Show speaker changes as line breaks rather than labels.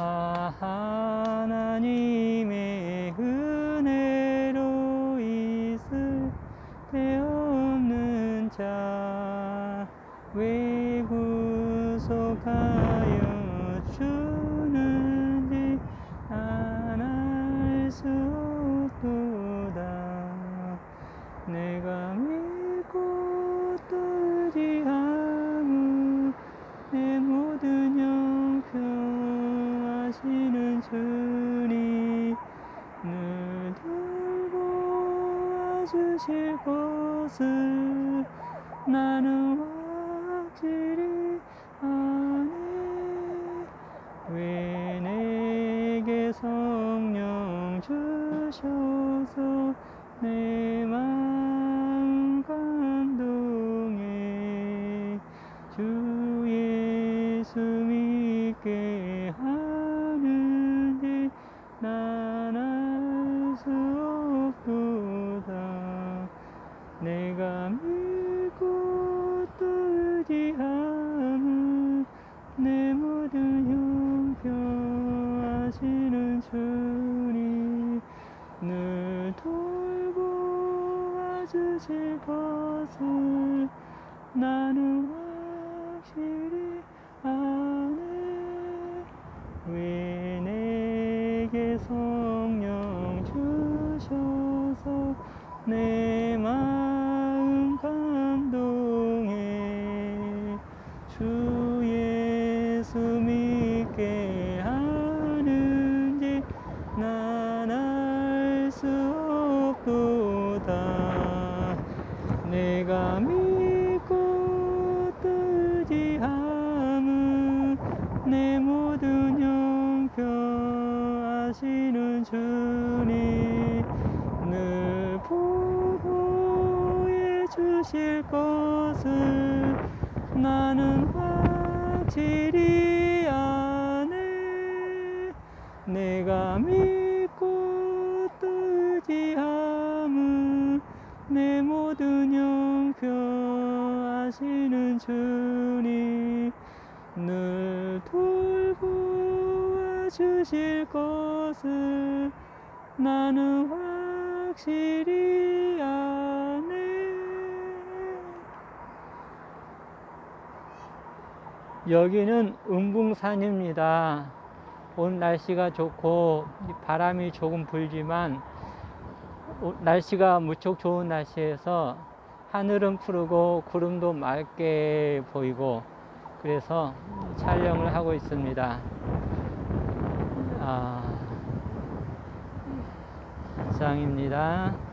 아 하나님의 은혜로 있을 데 없는 자 왜 구속하여 주는지 안알수 없도다. 내가 믿고 뜨지 않 형편하시는 주님 늘 돌보아주실 것을 나는 확실히 아네. 왜 내게 성령 주셔서 내 마음 감동해. 주 예수 믿게 뜨지 않은 내 모든 형편하시는 주님 늘 돌보아 주실 것을 나는 확실히 아네. 왜 내게 성령 주셔서 내 예수 믿게 하는지 난 알 수 없도다. 내가 믿고 뜨지 않은 내 모든 형편하시는 주님 늘 보호해 주실 것을 나는 확실히 아네 내가 믿고 뜨지 않은 내 모든 형편하시는 주님 늘 돌보아 주실 것을 나는 확실히 아네 여기는 은붕산입니다. 오늘 날씨가 좋고 바람이 조금 불지만 오- 날씨가 무척 좋은 날씨에서 하늘은 푸르고 구름도 맑게 보이고 그래서 촬영을 하고 있습니다. 아, 이상입니다.